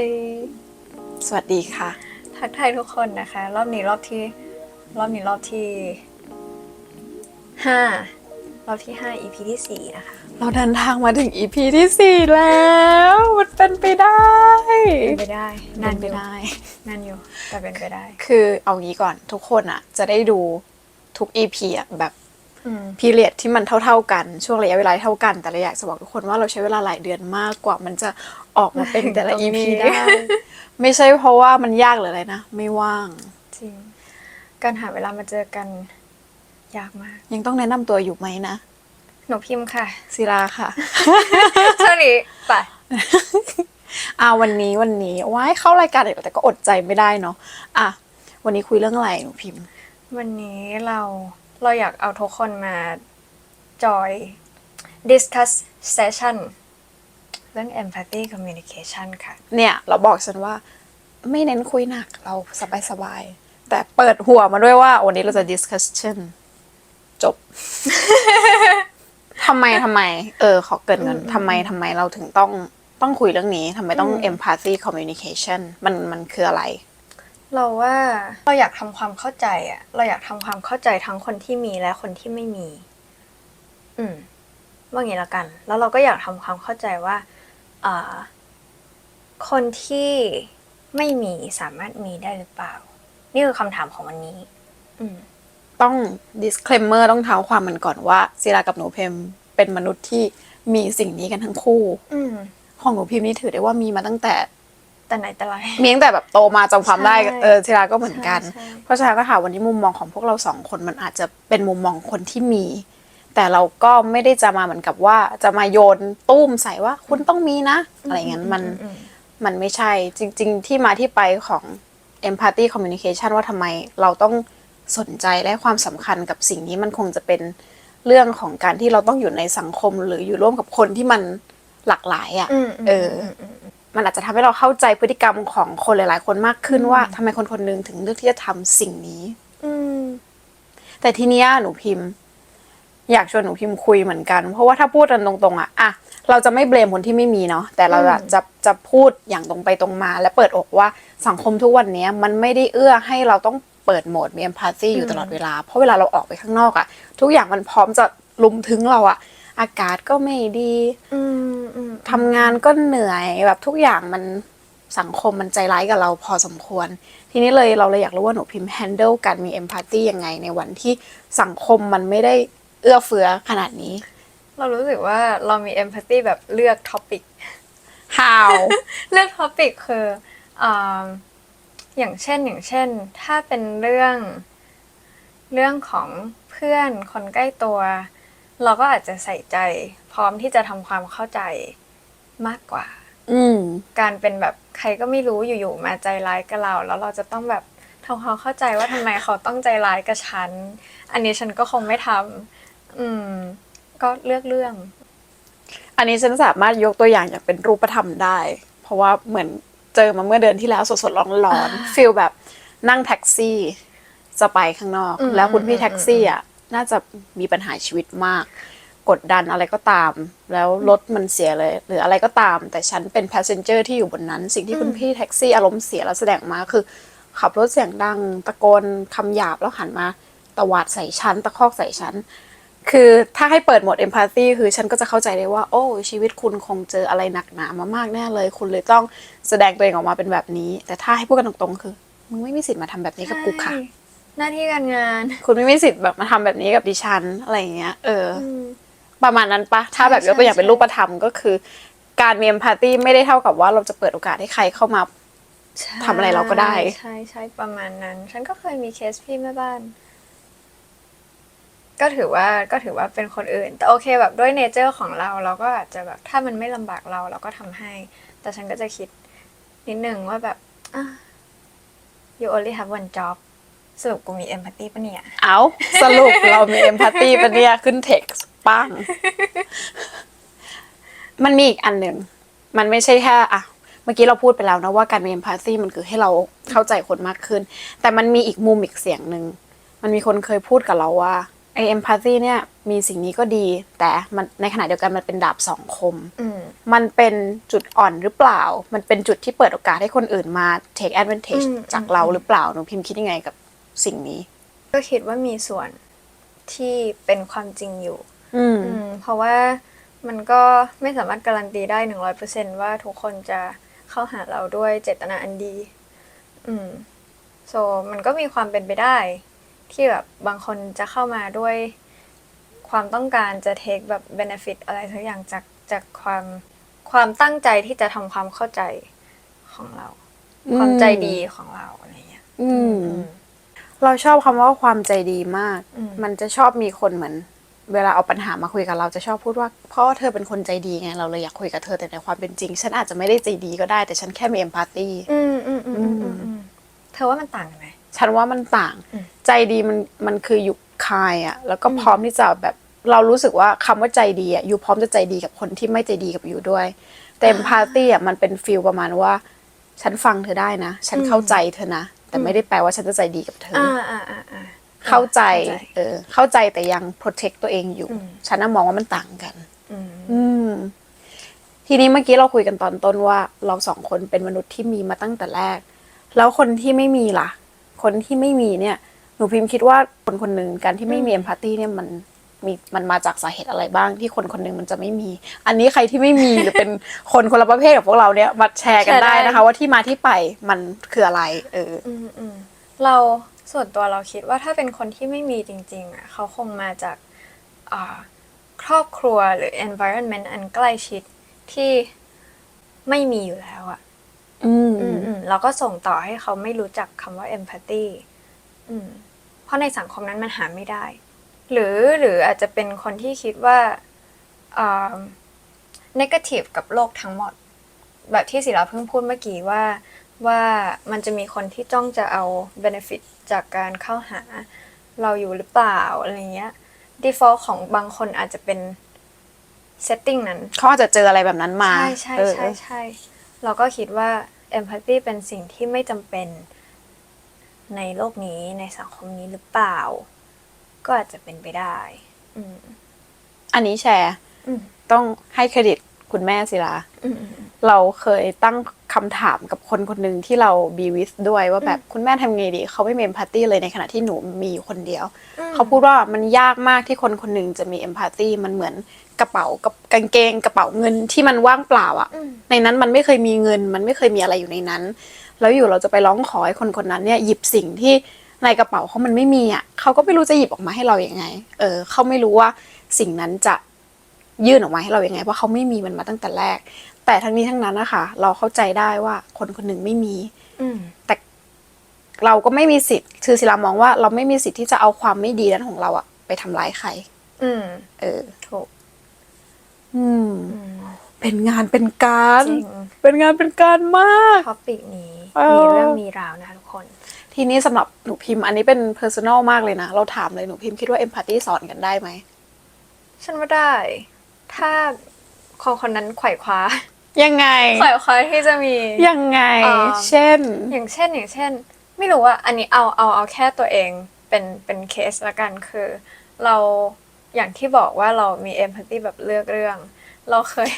ฮ้ยสวัสดีค่ะ ทักทายทุกคนนะคะ รอบนี้รอบที่ รอบนี้รอบที่ห้ารอบที่ห้า EP ที่สี่นะคะ เราเดินทางมาถึง EP ที่สี่แล้วมันเป็นไปได้เป็นไปได้นานเป็นอไปยู่ได้นานอยู่แต่เป็นไปได้ คือเอางี้ก่อนทุกคนอะ จะได้ดูทุก EP อะแบบอืมพีเรียดที่มันเท่า ๆกันช่วงระยะเวลาเท่ากันแต่เราอยากจะบอกทุกคนว่าเราใช้เวลาหลายเดือนมากกว่ามันจะ ออกมาเป็นแต่ละ ตรงนี้ EP ได้ ไม่ใช่เพราะว่ามันยากหรืออะไรนะ ไม่ว่าง จริง การหาเวลามาเจอกันยากมาก ยังต้องแนะนำตัวอยู่ไหมนะหนูพิมพ์ค่ะ ศิลาค่ะช่วงนี้ไป อ่าวันนี้วันนี้ว้ายเข้ารายการอีกแล้วแต่ก็อดใจไม่ได้เนาะอะวันนี้คุยเรื่องอะไรหนูพิมพ์ วันนี้เราเราอยากเอาทุกคนมาจอย discuss session เรื่อง empathy communication ค่ะ เนี่ย เราบอกฉันว่าไม่เน้นคุยหนักเราสบายๆ แต่เปิดหัวมาด้วยว่า วันนี้เราจะ discussion จบ ทำไมทำไม เออ ขอเกรินกันทำไมทำไมเราถึงต้องต้องคุยเรื่องนี้ทำไมต้องอืม empathy communication มันมันคืออะไร เราว่าเราอยากทำความเข้าใจอะเราอยากทำความเข้าใจทั้งคนที่มีและคนที่ไม่มี อืมว่างี้ละกัน แล้วเราก็อยากทำความเข้าใจว่าอ่า คนที่ไม่มีสามารถมีได้หรือเปล่า นี่คือคำถามของวันนี้ อืมต้อง disclaimer ต้องเท้าความมันก่อนว่าศิลากับหนูเพมเป็นมนุษย์ที่มีสิ่งนี้กันทั้งคู่ อืมของหนูพิมพ์นี่ถือได้ว่ามีมาตั้งแต่ แต่ไหนแต่ไร มีตั้งแต่แบบโตมาจำความได้ใช่เออศิลาก็เหมือนกัน ใช่ใช่ เพราะฉะนั้นนะคะวันนี้มุมมองของพวกเราสองคนมันอาจจะเป็นมุมมองคนที่มี แต่เราก็ไม่ได้จะมาเหมือนกับว่าจะมาโยนตุ้มใส่ว่าคุณต้องมีนะ อะไรอย่างนั้นมันอืมมันไม่ใช่จริง ๆ ที่มาที่ไปของ empathy communication ว่าทำไมเราต้องสนใจและความสำคัญกับสิ่งนี้มันคงจะเป็นเรื่องของการที่เราต้องอยู่ในสังคมหรืออยู่ร่วมกับคนที่มันหลากหลายอะ่ะอืมเอออ มันอาจจะทำให้เราเข้าใจพฤติกรรมของคนหลาย ๆ คนมากขึ้นว่าทำไมคนคนหนึงถึงเลือกที่จะทำสิ่งนี้อืมแต่ทีเนี้ยหนูพิมพ์ อยากชวนหนูพิมพ์คุยเหมือนกัน เพราะว่าถ้าพูดกันตรงๆอะอะเราจะไม่เบลมคนที่ไม่มีเนาะแต่เราอะอืมจะจะพูดอย่างตรงไปตรงมา และเปิดอกว่าสังคมทุกวันเนี้ยมันไม่ได้เอื้อให้เราต้องเปิดโหมดมี empathy อยู่ตลอดเวลา เพราะเวลาเราออกไปข้างนอกอะทุกอย่างมันพร้อมจะลุมถึงเราอะอากาศก็ไม่ดีอืมอืมทำงานก็เหนื่อยแบบทุกอย่างมันสังคมมันใจร้ายกับเราพอสมควร ทีนี้เลยเราเลยอยากรู้ว่าหนูพิมพ์ handle การมี empathy ยังไงในวันที่สังคมมันไม่ได้ เอื้อเฟื้อขนาดนี้ เรารู้สึกว่าเรามี empathy แบบเลือก topic how เลือกท็อปิกคืออ่าอย่างเช่นอย่างเช่น ถ้าเป็นเรื่อง เรื่องของเพื่อนคนใกล้ตัว เราก็อาจจะใส่ใจพร้อมที่จะทำความเข้าใจมากกว่าอืมการเป็นแบบใครก็ไม่รู้อยู่ๆมาใจร้ายกับเรา แล้วเราจะต้องแบบทำความเข้าใจว่าทำไมเขาต้องใจร้ายกับฉัน อันนี้ฉันก็คงไม่ทำ อืม ก็เลือกเรื่อง อันนี้ฉันสามารถยกตัวอย่างอย่างเป็นรูปธรรมได้ เพราะว่าเหมือนเจอมาเมื่อเดือนที่แล้วสดๆร้อนๆฟีลแบบนั่งแท็กซี่จะไปข้างนอก อืมแล้วคุณพี่อืมแท็กซี่อะน่าจะมีปัญหาชีวิตมาก กดดันอะไรก็ตาม แล้วรถมันเสียเลย หรืออะไรก็ตาม แต่ฉันเป็น passenger ที่อยู่บนนั้น สิ่งที่คุณพี่แท็กซี่อารมณ์เสียแล้วแสดงมาคือ ขับรถเสียงดัง ตะโกนคำหยาบแล้วหันมาตวาดใส่ฉันตะคอกใส่ฉัน คือถ้าให้เปิดโหมด empathy คือฉันก็จะเข้าใจได้ว่า โอ้ ชีวิตคุณคงเจออะไรหนักหนามามากแน่เลย คุณเลยต้องแสดงตัวเองออกมาเป็นแบบนี้ แต่ถ้าให้พูดกันตรงๆคือ มึงไม่มีสิทธิ์มาทำแบบนี้กับกูค่ะใช่หน้าที่การงาน คุณไม่มีสิทธิ์แบบมาทำแบบนี้กับดิฉันอะไรอย่างเงี้ย เออออืมประมาณนั้นปะถ้าแบบใช่ยกตัวอย่างใช่เป็นรูปธรรมก็คือ การมี empathy ไม่ได้เท่ากับว่าเราจะเปิดโอกาสให้ใครเข้ามาใช่ทำอะไรเราก็ได้ ใช่ใช่ประมาณนั้น ฉันก็เคยมีเคสพี่แม่บ้าน ก็ถือว่าก็ถือว่าเป็นคนอื่น แต่โอเคแบบด้วยเนเจอร์ของเราเราก็อาจจะแบบถ้ามันไม่ลำบากเราเราก็ทำให้ แต่ฉันก็จะคิดนิดนึงว่าแบบ you only have one job สรุปกูมี empathy ปะเนี่ย เอาสรุปเรามี empathy ปะเนี่ย ขึ้น text ปังมันมีอีกอันหนึ่ง มันไม่ใช่แค่อะเมื่อกี้เราพูดไปแล้วนะว่าการมี empathy มันคือให้เราเข้าใจคนมากขึ้น แต่มันมีอีกมุมอีกเสียงหนึ่ง มันมีคนเคยพูดกับเราว่า ไอเอมพัตตีเนี่ยมีสิ่งนี้ก็ดี แต่มันในขณะเดียวกันมันเป็นดาบสองคมอืมมันเป็นจุดอ่อนหรือเปล่า มันเป็นจุดที่เปิดโอกาสให้คนอื่นมา take advantage อืมจากเราหรือเปล่าหนูพิมพ์คิดยังไงกับสิ่งนี้ ก็คิดว่ามีส่วนที่เป็นความจริงอยู่อืมอืมเพราะว่ามันก็ไม่สามารถการันตีได้หนึ่งร้อยเปอร์เซนว่าทุกคนจะเข้าหาเราด้วยเจตนาอันดี อืมโซมันก็มีความเป็นไปได้ ที่แบบบางคนจะเข้ามาด้วยความต้องการจะเทคแบบ benefit อะไรสักอย่างจากจากความความตั้งใจที่จะทำความเข้าใจของเราอืมความใจดีของเราอะไรเงี้ยอืมอืม เราชอบคำว่าความใจดีมาก อืม มันจะชอบมีคนเหมือน เวลาเอาปัญหามาคุยกับเราจะชอบพูดว่าเพราะว่าเธอเป็นคนใจดีไงเราเลยอยากคุยกับเธอแต่ในความเป็นจริง ฉันอาจจะไม่ได้ใจดีก็ได้แต่ฉันแค่มีเอมพัตตี อืมอืมอืมอืมอืมอืมเธอว่ามันต่างกันไหม ฉันว่ามันต่างอืมใจดีมันมันคืออยู่คายอะแล้วก็พร้อมที่จะแบบเรารู้สึกว่าคำว่าใจดีอะอยู่พร้อมจะใจดีกับคนที่ไม่ใจดีกับอยู่ด้วย แต่เอมพัตตีอะมันเป็นฟีลประมาณว่า ฉันฟังเธอได้นะ ฉันเข้าใจเธอนะ แต่ไม่ได้แปลว่าฉันจะใจดีกับเธอออ่าอ่าอ่าอ่าเข้าใจเข้าใจเออเข้าใจแต่ยัง protect ตัวเองอยู่อืมฉันน่ะมองว่ามันต่างกันอืมอืมทีนี้เมื่อกี้เราคุยกันตอนต้นว่า เราสองคนเป็นมนุษย์ที่มีมาตั้งแต่แรก แล้วคนที่ไม่มีล่ะ คนที่ไม่มีเนี่ยหนูพิมพ์คิดว่าคนคนหนึ่งการที่ไม่มีเอมพัตตีเนี่ยมันมีมันมาจากสาเหตุอะไรบ้างที่คนคนหนึ่งมันจะไม่มี อันนี้ใครที่ไม่มีหรือเป็นคนคนละประเภทกับพวกเราเนี่ยมาแชร์กันได้นะคะ ว่าที่มาที่ไปมันคืออะไร เอออืมอืมเราส่วนตัวเราคิดว่าถ้าเป็นคนที่ไม่มีจริงๆอะเขาคงมาจากอ่าครอบครัวหรือ environment อันใกล้ชิดที่ไม่มีอยู่แล้วอะ อืมอืมอืมเราก็ส่งต่อให้เขาไม่รู้จักคำว่า empathy อืมเพราะในสังคมนั้นมันหาไม่ได้ หรือหรืออาจจะเป็นคนที่คิดว่าอ่า negative กับโลกทั้งหมด แบบที่ศิลาเพิ่งพูดเมื่อกี้ว่าว่ามันจะมีคนที่จ้องจะเอา benefit จากการเข้าหาเราอยู่หรือเปล่าอะไรเงี้ย default ของบางคนอาจจะเป็น setting นั้น เขาอาจจะเจออะไรแบบนั้นมาใช่ใช่เออใช่ใช่ เราก็คิดว่า empathy เป็นสิ่งที่ไม่จำเป็นในโลกนี้ในสังคมนี้หรือเปล่า ก็อาจจะเป็นไปได้ อืม อันนี้แชร์ อืม ต้องให้เครดิต คุณแม่ศิลาอืมอืมเราเคยตั้งคำถามกับคนคนหนึ่งที่เราบีวิสด้วยว่าแบบคุณแม่ทำไงดี เขาไม่มีเอมพัตตีเลยในขณะที่หนูมีอยู่คนเดียวอืมเขาพูดว่ามันยากมากที่คนคนหนึ่งจะมีเอมพัตตีมันเหมือนกระเป๋ากับกางเกง กระเป๋าเงินที่มันว่างเปล่าอะอืมในนั้นมันไม่เคยมีเงิน มันไม่เคยมีอะไรอยู่ในนั้น แล้วอยู่เราจะไปร้องขอให้คนคนนั้นเนี่ยหยิบสิ่งที่ในกระเป๋าเขามันไม่มีอะเขาก็ไม่รู้จะหยิบออกมาให้เราอย่างไง เออเขาไม่รู้ว่าสิ่งนั้นจะ ยื่นออกมาให้เราอย่างไงเพราะเขาไม่มีมันมาตั้งแต่แรก แต่ทั้งนี้ทั้งนั้นนะคะเราเข้าใจได้ว่าคนคนหนึ่งไม่มีอืมเราก็ไม่มีสิทธิ์คือศิลามองว่าเราไม่มีสิทธิ์ที่จะเอาความไม่ดีนั้นของเราอะไปทำร้ายใคร อืม เออถูกอืมอืมเป็นงานเป็นการ จริง เป็นงานเป็นการมาก ท็อปิกนี้เออ มีเรื่องมีราวนะทุกคน ทีนี้สำหรับหนูพิมพ์ อันนี้เป็น personal มากเลยนะ เราถามเลยหนูพิมพ์คิดว่า empathy สอนกันได้ไหม ฉันว่าได้ ถ้าคนคนนั้นไขว่คว้ายังไง ไขว่คว้าที่จะมี ยังไงอ่าเช่น อย่างเช่นอย่างเช่น ไม่รู้ว่าอันนี้เอาเอาเอาแค่ตัวเองเป็นเป็นเคสละกันคือ เราอย่างที่บอกว่าเรามีเอมพัตตีแบบเลือกเรื่อง เราเคย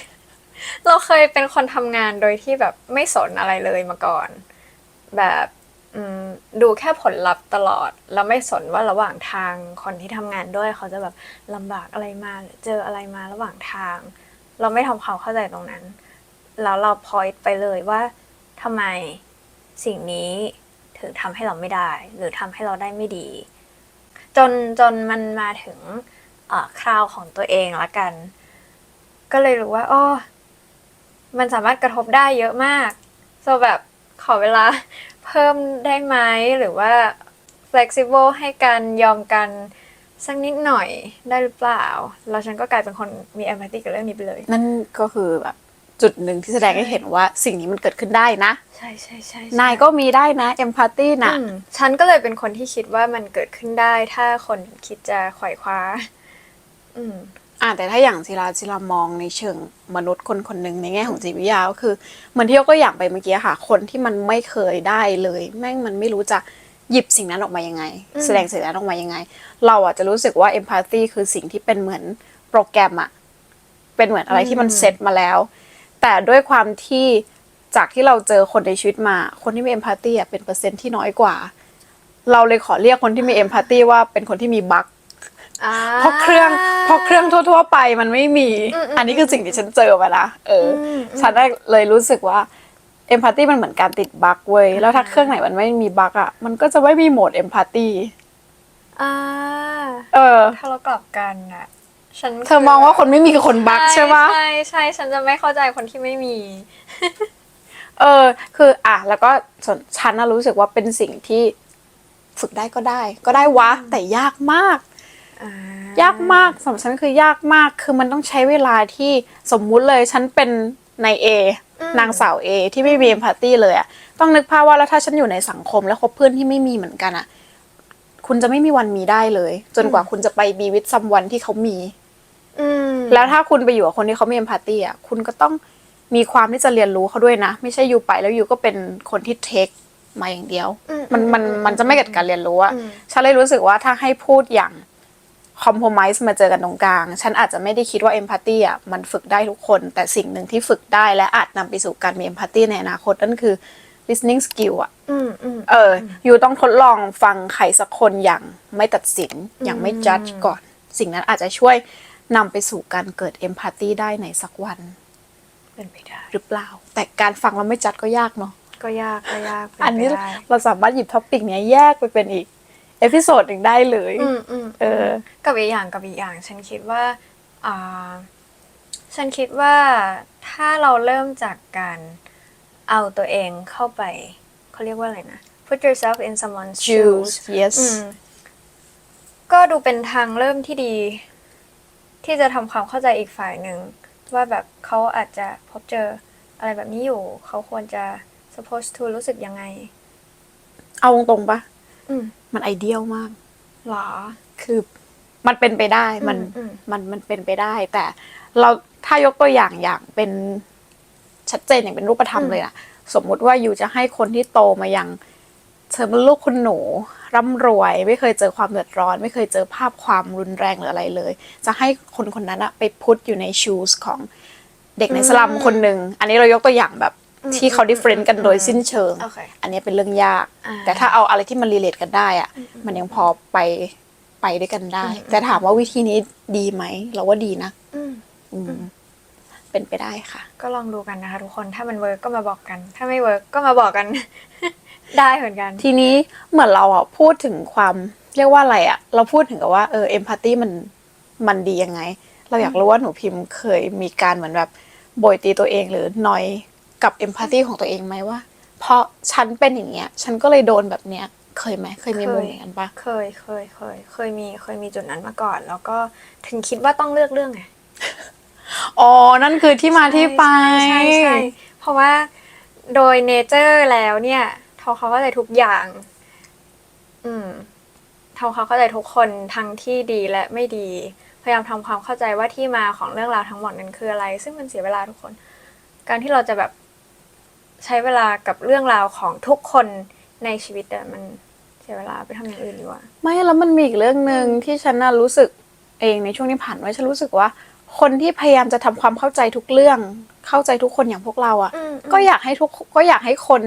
เราเคยเป็นคนทำงานโดยที่แบบไม่สนอะไรเลยมาก่อน แบบอืม ดูแค่ผลลัพธ์ตลอด แล้วไม่สนว่าระหว่างทางคนที่ทำงานด้วยเขาจะแบบลำบากอะไรมาหรือเจออะไรมาระหว่างทาง เราไม่ทำความเข้าใจตรงนั้น แล้วเราพอยต์ไปเลยว่าทำไมสิ่งนี้ถึงทำให้เราไม่ได้ หรือทำให้เราได้ไม่ดี จนจนมันมาถึงคราวของตัวเองละกัน ก็เลยรู้ว่าอ๋อมันสามารถกระทบได้เยอะมากโซแบบขอเวลา เพิ่มได้ไหมหรือว่า flexible ให้กันยอมกันสักนิดหน่อยได้หรือเปล่า แล้วฉันก็กลายเป็นคนมี empathy กับเรื่องนี้ไปเลย นั่นก็คือแบบจุดหนึ่งที่แสดงให้เห็นว่าสิ่งนี้มันเกิดขึ้นได้นะ ใช่ใช่ใช่นายก็มีได้นะ empathy นะอืมฉันก็เลยเป็นคนที่คิดว่ามันเกิดขึ้นได้ ถ้าคนคิดจะไขว่คว้า อืม อ่าแต่ถ้าอย่างศิลาศิลามองในเชิงมนุษย์คนคนหนึ่งในแง่ของจิตวิทยาก็คือเหมือนที่ยกตัวอย่างไปเมื่อกี้ค่ะ คนที่มันไม่เคยได้เลย แม่งมันไม่รู้จะหยิบสิ่งนั้นออกมายังไงอืมแสดงสิ่งนั้นออกมายังไง เราอะจะรู้สึกว่า empathy คือสิ่งที่เป็นเหมือนโปรแกรมอะเป็นเหมือนอะไรที่มันเซตมาแล้ว แต่ด้วยความที่จากที่เราเจอคนในชีวิตมา คนที่มี empathy อะเป็นเปอร์เซ็นต์ที่น้อยกว่า เราเลยขอเรียกคนที่มี empathy ว่าเป็นคนที่มีบั๊ก อ่า เพราะเครื่องเพราะเครื่องทั่ว ๆ ไปมันไม่มี อืมอืมอันนี้คือสิ่งที่ฉันเจอมานะเอออมอืมฉันเลยรู้สึกว่าเอมพัตตีมันเหมือนการติดบั๊กเว้ยแล้วถ้าเครื่องไหนมันไม่มีบั๊กอะมันก็จะไม่มีโหมดเอมพัตตีอ่าเออ ถ้าเรากลับกันอะฉันเธอมองว่าคนไม่มีคือคนบั๊กใช่ปะ ใช่ใช่ฉันจะไม่เข้าใจคนที่ไม่มี เออคืออะแล้วก็ส่วนฉันน่ะรู้สึกว่าเป็นสิ่งที่ฝึกได้ก็ได้ ก็ได้วะ แต่ยากมากอ่า ยากมากสำหรับฉันคือยากมากคือมันต้องใช้เวลาที่สมมุติเลยฉันเป็นนายเอนางสาวเอที่ไม่มีเอมพัตตีเลยอะต้องนึกภาพว่าแล้วถ้าฉันอยู่ในสังคมแล้วคบเพื่อนที่ไม่มีเหมือนกันอะคุณจะไม่มีวันมีได้เลย จนกว่าคุณจะไปบีวิตซัมวันที่เขามีอืมแล้วถ้าคุณไปอยู่กับคนที่เขามีเอมพัตตีอะคุณก็ต้องมีความที่จะเรียนรู้เขาด้วยนะ ไม่ใช่อยู่ไปแล้วอยู่ก็เป็นคนที่เทคมาอย่างเดียวอืมันมันอืมันจะไม่เกิดการเรียนรู้อะอืมฉันเลยรู้สึกว่าถ้าให้พูดอย่าง คอม p พ m i s e มาเจอกันตรงกลาง ฉันอาจจะไม่ได้คิดว่าเอมพัตตีอะมันฝึกได้ทุกคน แต่สิ่งหนึ่งที่ฝึกได้และอาจนำไปสู่การมีเอมพัตตีในอนาคตนั่นคือ listening skill อะอืมอืมเออ อยู่ต้องทดลองฟังใครสักคนอย่างไม่ตัดสิน อย่างไม่ judge ก่อน สิ่งนั้นอาจจะช่วยนำไปสู่การเกิดเอมพัตตีได้ในสักวันเป็นไปได้หรือเปล่า แต่การฟังแล้วไม่จัดก็ยากเนาะก็ยากก็ยากเป็อันนี้ไปได้เราสามารถหยิบท็อปิกเนี้ยแยกไปเป็นอีก เอพิโซดหนึ่งได้เลยอืมอืมเออ กับอีกอย่างกับอีกอย่าง ฉันคิดว่าอ่าฉันคิดว่าถ้าเราเริ่มจากการเอาตัวเองเข้าไปเขาเรียกว่าอะไรนะ put yourself in someone's shoes choose yes อืมก็ดูเป็นทางเริ่มที่ดี ที่จะทำความเข้าใจอีกฝ่ายหนึ่ง ว่าแบบเขาอาจจะพบเจออะไรแบบนี้อยู่ เขาควรจะ supposed to รู้สึกยังไง เอาตรงๆปะ อืมมันไอเดียลมาก หรอ คือมันเป็นไปได้มันอืม มันมันเป็นไปได้ แต่เราถ้ายกตัวอย่างอย่างเป็นชัดเจนอย่างเป็นรูปธรรมอืมเลยอะสมมุติว่าอยู่จะให้คนที่โตมาอย่างเธอเป็นลูกคุณหนูร่ำรวย ไม่เคยเจอความเดือดร้อน ไม่เคยเจอภาพความรุนแรงหรืออะไรเลย จะให้คนคนนั้นอะไปพุทอยู่ในชูสของเด็กในสลัมคนหนึ่งอันนี้เรายกตัวอย่างแบบ ที่เขาดิเฟรนต์กันโดยสิ้นเชิง โอเคอันนี้เป็นเรื่องยาก อ่า แต่ถ้าเอาอะไรที่มันรีเลทกันได้อะมันยังพอไปไปด้วยกันได้ แต่ถามว่าวิธีนี้ดีไหม เราว่าดีนะอืมอืมเป็นไปได้ค่ะ ก็ลองดูกันนะคะ ทุกคนถ้ามันเวิร์กก็มาบอกกัน ถ้าไม่เวิร์กก็มาบอกกัน ได้เหมือนกัน ทีนี้เหมือนเราอะพูดถึงความเรียกว่าอะไรอะ เราพูดถึงกับว่าเออเอมพัตตีมันมันดียังไง เราอยากรู้ว่าหนูพิมพ์เคยมีการเหมือนแบบโบยตีตัวเองหรือนอย กับเอมพัตตีของตัวเองไหมว่า เพราะฉันเป็นอย่างเงี้ย ฉันก็เลยโดนแบบเนี้ย เคยไหมเคยมีเคยมุมอย่างนั้นปะเคยเคยเคยเคยมีเคยมีจุดนั้นมาก่อน แล้วก็ถึงคิดว่าต้องเลือกเรื่องไงอ๋อ นั่นคือที่มาที่ไปใช่ใช่ใช่เพราะว่าโดยเนเจอร์แล้วเนี่ยทอเขาเข้าใจทุกอย่าง อืมทำความเข้าใจทุกคนทั้งที่ดีและไม่ดี พยายามทำความเข้าใจว่าที่มาของเรื่องราวทั้งหมดนั้นคืออะไร ซึ่งมันเสียเวลาทุกคน การที่เราจะแบบ ใช้เวลากับเรื่องราวของทุกคนในชีวิตอะมันเสียเวลาไปทำอย่างอื่นดีกว่า ไม่แล้วมันมีอีกเรื่องหนึ่งที่ฉันน่ะรู้สึกเองในช่วงที่ผ่านมาฉันรู้สึกว่า คนที่พยายามจะทำความเข้าใจทุกเรื่องเข้าใจทุกคนอย่างพวกเราอะ่ะอืม ก็อยากให้ทุกก็อยากให้คน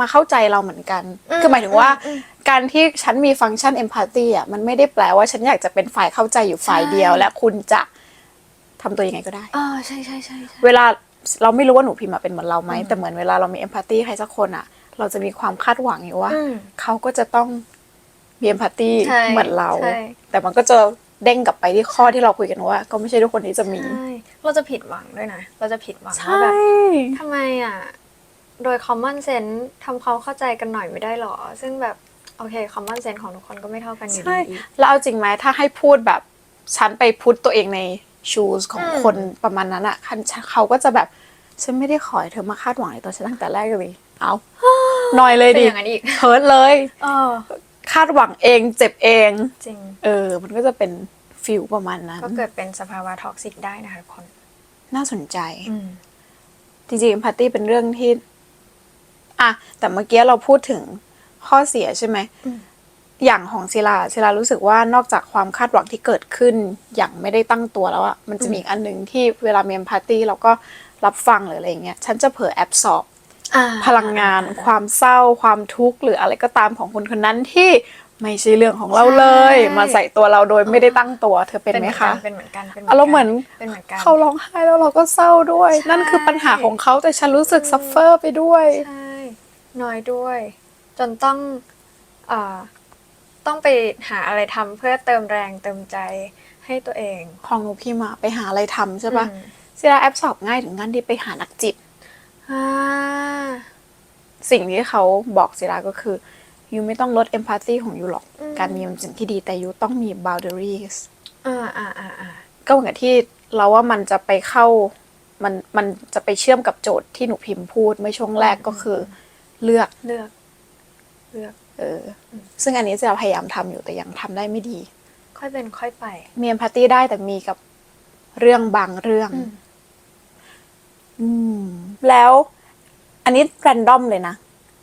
มาเข้าใจเราเหมือนกัน อืมคือหมายถึงว่าอืมการที่ฉันมีฟังก์ชันเอมพัตตีอะมันไม่ได้แปลว่าฉันอยากจะเป็นฝ่ายเข้าใจอยู่ฝ่ายเดียว ใช่ และคุณจะทำตัวยังไงก็ได้อ่าใช่ใช่ใช่ใช่ เวลา เราไม่รู้ว่าหนูพิมพ์อะเป็นเหมือนเราไหมแต่เหมือนเวลาเรามีเอมพัตตีใครสักคนอะ เราจะมีความคาดหวังอยู่ว่าอืมเขาก็จะต้องมีเอมพัตตีใช่เหมือนเราใช่แต่มันก็จะเด้งกลับไปที่ข้อที่เราคุยกันว่า ก็ไม่ใช่ทุกคนที่จะมีใช่เราจะผิดหวังด้วยนะเราจะผิดหวังใช่ว่าแบบทำไมอะโดย common sense ทำความเข้าใจกันหน่อยไม่ได้หรอ ซึ่งแบบโอเค common sense ของทุกคนก็ไม่เท่ากันอยู่ใช่ดีแล้วเอาจริงไหมถ้าให้พูดแบบฉันไปพุทตัวเองใน ชูสของอืมคนประมาณนั้นอะคันเขาก็จะแบบ ฉันไม่ได้ขอให้เธอมาคาดหวังในตัวฉันตั้งแต่แรกเลย เอาหน่อยเลยเป็นดิอย่างนั้นอีกเฮิร์ตเลยเออคาดหวังเองเจ็บเองจริงเออ มันก็จะเป็นฟิลประมาณนั้น ก็เกิดเป็นสภาวะท็อกซิกได้นะคะทุกคน น่าสนใจอืมจริงๆ empathy เป็นเรื่องที่ อะแต่เมื่อกี้เราพูดถึงข้อเสียใช่ไหม อืมอย่างของศิลาศิลารู้สึกว่านอกจากความคาดหวังที่เกิดขึ้น อย่างไม่ได้ตั้งตัวแล้วอะมันจะมีอีกอันหนึ่งที่เวลามี empathy เราก็รับฟังหรืออะไรอย่างเงี้ยฉันจะเผลอแอบสอบอ่าพลังงานความเศร้าความทุกข์หรืออะไรก็ตามของคนคนนั้นที่ไม่ใช่เรื่องของเราเลย มาใส่ตัวเราโดยไม่ได้ตั้งตัวเธอเป็นไหมคะเป็นเหมือนกันเป็นอารมณ์เหมือนเป็นเหมือนกันเขาร้องไห้แล้วเราก็เศร้าด้วยใช่นั่นคือปัญหาของเขาแต่ฉันรู้สึกซัฟเฟอร์ไปด้วยใช่น้อยด้วย จนต้องอ่า ต้องไปหาอะไรทำเพื่อเติมแรงเติมใจให้ตัวเอง ของหนูพี่มาไปหาอะไรทำใช่ปะอืม ศิลาแอปสอบง่ายถึงขั้นที่ไปหานักจิต อ่าสิ่งที่เขาบอกศิลาก็คือยูไม่ต้องลดเอมพัตตีของยูหรอกอืมการมีมันสิ่งที่ดีแต่ยูต้องมี boundaries อ่าอ่าอ่าอ่าก็เหมือนกับที่เราว่ามันจะไปเข้ามันมันจะไปเชื่อมกับโจทย์ที่หนูพิมพ์พูดเมื่อช่วงแรกก็คือ เลือกเลือก เลือก เอออ ซึ่งอันนี้จะพยายามทำอยู่แต่ยังทำได้ไม่ดี ค่อยเป็นค่อยไป มีเอมพัตตีได้แต่มีกับเรื่องบางเรื่องอืมอืม แล้ว อันนี้แรนดอมเลยนะ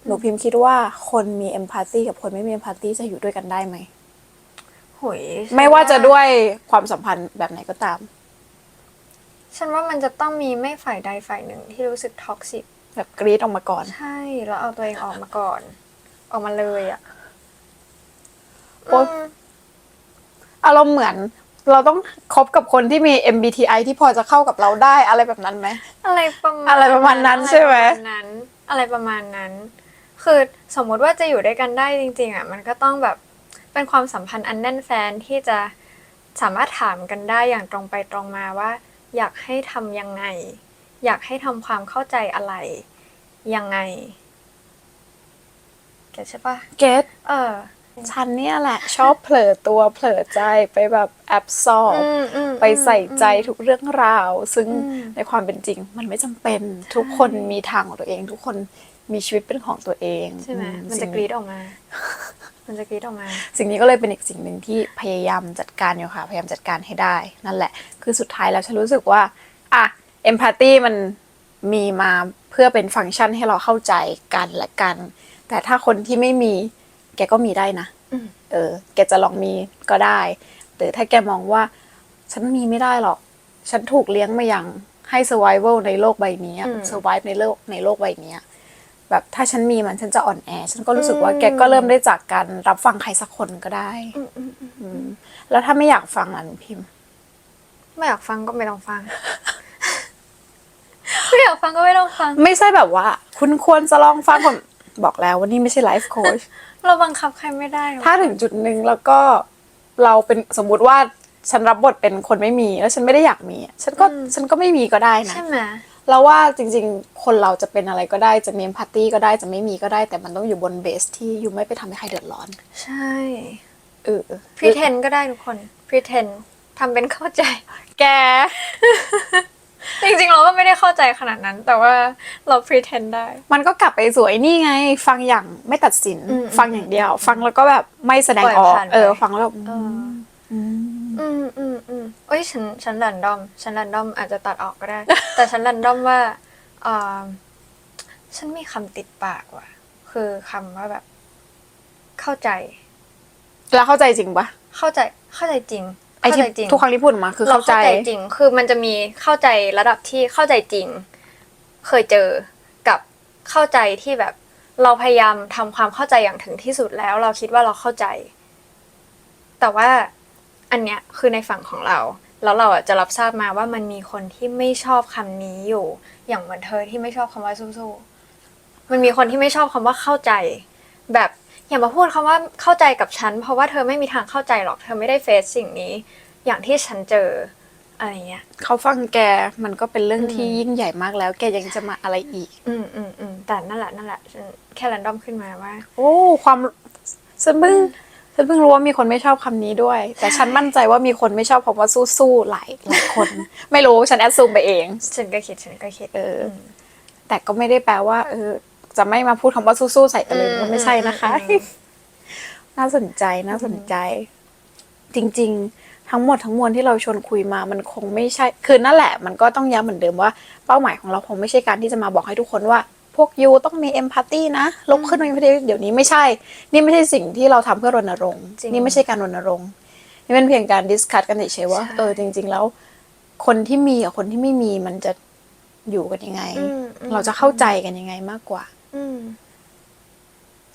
หนูพิมพ์คิดว่าคนมีเอมพัตตีกับคนไม่มีเอมพัตตีจะอยู่ด้วยกันได้ไหมโหยฉันไม่ว่าจะด้วยความสัมพันธ์แบบไหนก็ตาม ฉันว่ามันจะต้องมีไม่ฝ่ายใดฝ่ายหนึ่งที่รู้สึกท็อกซิกแบบกรีดออกมาก่อน ใช่ แล้วเอาตัวเองออกมาก่อน ออกมาเลยอะโอ๊ยอืมอารมณ์เหมือน เราต้องคบกับคนที่มี MBTI ที่พอจะเข้ากับเราได้อะไรแบบนั้นไหม อะไรประมาณอะไรประมาณนั้นใช่ไหม อะไรประาณนั้น อะไรประมาณนั้น คือสมมุติว่าจะอยู่ด้วยกันได้จริง ๆอะมันก็ต้องแบบเป็นความสัมพันธ์อันแน่นแฟนที่จะสามารถถามกันได้อย่างตรงไปตรงมาว่า อยากให้ทำยังไง อยากให้ทำความเข้าใจอะไรยังไง เก็ตใช่ปะเก็ตเออ ฉันเนี่ยแหละ ชอบเผลอตัวเผลอใจไปแบบแอบซอบอืมอืมไปใส่ใจทุกเรื่องราว ซึ่งอืมในความเป็นจริงมันไม่จำเป็นทุกคนมีทางของตัวเอง ทุกคนมีชีวิตเป็นของตัวเองใช่ไหมอืมันสิ่จะงกรีดออกมา มันจะกรีดออกมา สิ่งนี้ก็เลยเป็นอีกสิ่งหนึ่งที่พยายามจัดการอยู่ค่ะ พยายามจัดการให้ได้ นั่นแหละ คือสุดท้ายแล้วฉันรู้สึกว่าอะเอมพัตตีมันมีมาเพื่อเป็นฟังก์ชันให้เราเข้าใจกันและกัน แต่ถ้าคนที่ไม่มี แกก็มีได้นะอืมเออ แกจะลองมีก็ได้หรือถ้าแกมองว่า ฉันมีไม่ได้หรอก ฉันถูกเลี้ยงมาอย่างให้ survival ในโลกใบนี้อะอืม survive ในโลกในโลกใบนี้อะแบบถ้าฉันมีมันฉันจะอ่อนแอ ฉันก็รู้สึกว่าอืมแกก็เริ่มได้จากการรับฟังใครสักคนก็ได้อืมอืมอืมอืมแล้วถ้าไม่อยากฟังอะหนูพิมพ์ ไม่อยากฟังก็ไม่ต้องฟัง ไม่อยากฟังก็ไม่ต้องฟัง ไม่ใช่แบบว่า คุณควรจะลองฟังผม บอกแล้วว่านี่ไม่ใช่ไลฟ์โค้ชเราบังคับใครไม่ได้หรอกถ้าถึงจุดหนึ่งแล้วก็เราเป็นสมมุติว่าฉันรับบทเป็นคนไม่มีแล้วฉันไม่ได้อยากมีอะฉันก็ฉันก็ไม่มีก็ได้นะใช่ไหมแล้วว่าจริงๆ คนเราจะเป็นอะไรก็ได้จะมีพัตตี้ก็ได้จะไม่มีก็ได้ แต่มันต้องอยู่บนเบสที่อยู่ไม่ไปทำให้ใครเดือดร้อน ใช่เออพรีเทนก็ได้ทุกคนพรีเทนทำเป็นเข้าใจ แก จริงๆเราก็ไม่ได้เข้าใจขนาดนั้น แต่ว่าเราพรีเทนได้ มันก็กลับไปสวยนี่ไง ฟังอย่างไม่ตัดสิน อืมฟังอย่างเดียว ฟังแล้วก็แบบไม่แสดงออก ปล่อยผ่านไป เออ ฟังแล้วเอออืมอืมอืมอืมเอ้ยฉันฉันแรนดอม ฉันแรนดอมอาจจะตัดออกก็ได้ แต่ฉันแรนดอมว่าอ่าฉันมีคำติดปากว่ะ คือคำว่าแบบ เข้าใจ แล้วเข้าใจจริงปะเข้าใจเข้าใจจริง ไอ้เข้าที่ใจจริง ทุกครั้งที่พูดออกมาคือเราเข้าใจ เข้าใจจริง คือมันจะมีเข้าใจระดับที่เข้าใจจริง เคยเจอกับเข้าใจที่แบบ เราพยายามทำความเข้าใจอย่างถึงที่สุดแล้ว เราคิดว่าเราเข้าใจ แต่ว่าอันเนี้ยคือในฝั่งของเรา แล้วเราอะจะรับทราบมาว่ามันมีคนที่ไม่ชอบคำนี้อยู่ อย่างเหมือนเธอที่ไม่ชอบคำว่าสู้ๆมันมีคนที่ไม่ชอบคำว่าเข้าใจ แบบ อย่ามาพูดคำว่าเข้าใจกับฉัน เพราะว่าเธอไม่มีทางเข้าใจหรอก เธอไม่ได้เฟซสิ่งนี้ อย่างที่ฉันเจออะไรเงี้ยเขาฟังแกมันก็เป็นเรื่องอืมที่ยิ่งใหญ่มากแล้ว แกยังจะมาอะไรอีก อืมอืมอืมแต่นั่นแหละนั่นแหละฉันแค่แรนดอมขึ้นมาว่า โอ้ความฉันเพิ่งฉันเพิ่งรู้ว่ามีคนไม่ชอบคำนี้ด้วย แต่ฉันมั่นใจว่ามีคนไม่ชอบคำว่าสู้ๆหลายหลายคน ไม่รู้ฉันแอดซูมไปเอง ฉันก็คิดฉันก็คิดเอออมแต่ก็ไม่ได้แปลว่า เออ จะไม่มาพูดคำว่าสู้ๆใส่กันเลยอืมมันไม่ใช่นะคะอืมอืม น่าสนใจน่าสนใจ จริง ๆ ทั้งหมดทั้งมวลที่เราชวนคุยมามันคงไม่ใช่ คือนั่นแหละ มันก็ต้องย้ำเหมือนเดิมว่าเป้าหมายของเราคงไม่ใช่การที่จะมาบอกให้ทุกคนว่าพพวกยูต้องมีเอมพัตตีนะลุกขึ้นมาเดี๋ยวนี้ไม่ใช่ นี่ไม่ใช่สิ่งที่เราทำเพื่อรณรงค์จริง นี่ไม่ใช่การรณรงค์นี่เป็นเพียงการดิสคัตกันเฉยๆว่าใช่เออจริง ๆ แล้ว คนที่มีกับคนที่ไม่มีมันจะอยู่กันยังไง อืมอืม เราจะเข้าใจกันยังไงมากกว่าอืม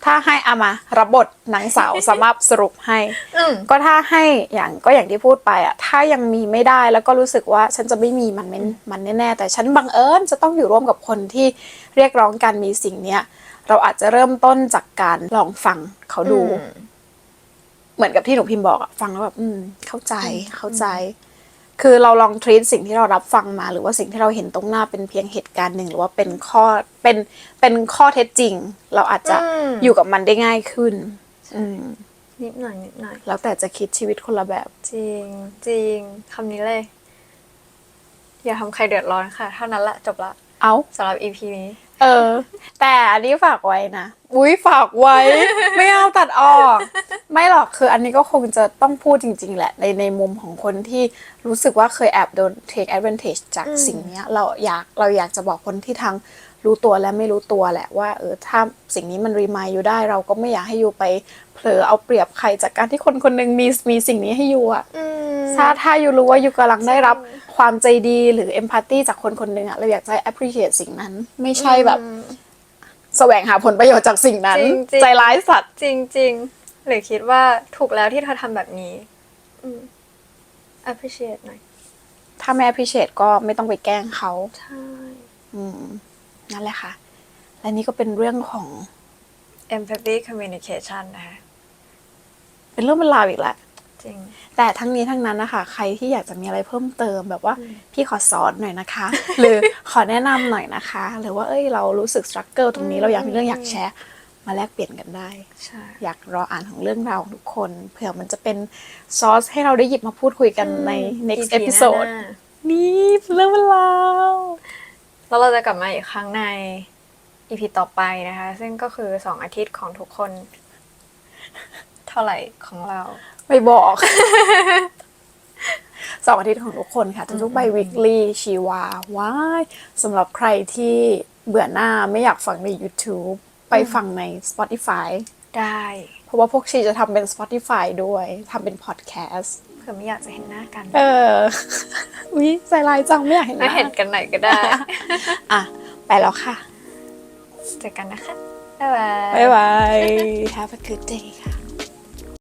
ถ้าให้อามารับบทนางสาวสามารถสรุปให้อืมก็ถ้าให้อย่างก็อย่างที่พูดไปอะถ้ายังมีไม่ได้แล้วก็รู้สึกว่าฉันจะไม่มีมันไม่มันแน่ๆแต่ฉันบังเอิญจะต้องอยู่ร่วมกับคนที่เรียกร้องการมีสิ่งเนี้ยเราอาจจะเริ่มต้นจากการลองฟังเขาดู เหมือนกับที่หนูพิมพ์บอกอะฟังแล้วแบบ อืม เข้าใจเข้าใจ คือเราลองทรีตสิ่งที่เรารับฟังมา หรือว่าสิ่งที่เราเห็นตรงหน้าเป็นเพียงเหตุการณ์หนึ่ง หรือว่าเป็นข้อเป็นเป็นข้อเท็จจริง เราอาจจะอืมอยู่กับมันได้ง่ายขึ้น อืมนิดหน่อยนิดหน่อยแล้วแต่จะคิดชีวิตคนละแบบ จริงจริงคำนี้เลย อย่าทำใครเดือดร้อนค่ะ เท่านั้นแหละจบละ เอาสำหรับ EP นี้เออ แต่อันนี้ฝากไว้นะอุ้ยฝากไว้ ไม่เอาตัดออก ไม่หรอกคืออันนี้ก็คงจะต้องพูดจริง ๆ แหละ ในในมุมของคนที่รู้สึกว่าเคยแอบโดน take advantage จากอืมสิ่งเนี้ย เราอยากเราอยากจะบอกคนที่ทั้ง รู้ตัวและไม่รู้ตัวแหละว่าเออถ้าสิ่งนี้มันรีมายอยู่ได้ เราก็ไม่อยากให้อยู่ไปเผลอเอาเปรียบใครจากการที่คนคนหนึ่งมีมีสิ่งนี้ให้อยู่อะอืมถ้าถ้าอยู่รู้ว่าอยู่กำลังได้รับความใจดีหรือเอมพัตตีจากคนคนหนึ่งอะเราอยากจะ appreciate สิ่งนั้น ไม่ใช่แบบแสวงหาผลประโยชน์จากสิ่งนั้นจริงๆใจร้ายสัตว์จริงจริง ๆ หรือคิดว่าถูกแล้วที่เธอทำแบบนี้อืม appreciate หน่อยถ้าไม่ appreciate ก็ไม่ต้องไปแกล้งเขา ใช่ อืม นั่นแหละค่ะ และนี่ก็เป็นเรื่องของ empathy communication นะคะ เป็นเรื่องเป็นราวอีกแล้วจริง แต่ทั้งนี้ทั้งนั้นนะคะ ใครที่อยากจะมีอะไรเพิ่มเติมแบบว่าอืมพี่ขอสอนหน่อยนะคะ หรือขอแนะนำหน่อยนะคะ หรือว่าเอ้ยเรารู้สึก struggle ตรงนี้เราอยากมีเรื่องอยากแชร์ มาแลกเปลี่ยนกันได้ ใช่ อยากรออ่านของเรื่องราวของทุกคน เผื่อมันจะเป็นซอสให้เราได้หยิบมาพูดคุยกันใน next EP episode หน้านี่เป็นเรื่องเป็นราว แล้วเราจะกลับมาอีกครั้งใน EP ต่อไปนะคะ ซึ่งก็คือสองอาทิตย์ของทุกคน เท่าไหร่ของเรา ไม่บอก สองอาทิตย์ของทุกคนค่ะทุกๆใบ weekly ชีวาว้ายสำหรับใครที่เบื่อหน้าไม่อยากฟังใน YouTube ไปฟังใน Spotify ได้ เพราะว่าพวกชีจะทำเป็น Spotify ด้วยทำเป็น podcast เผื่อไม่อยากจะเห็นหน้ากันเออวิใจลายจังไม่อยากเห็นหไม่น้าเห็นกันไหนก็ได้ อะ ไปแล้วค่ะ เจอกันนะคะ บ๊ายบายบ๊ายบาย Have a good day ค่ะ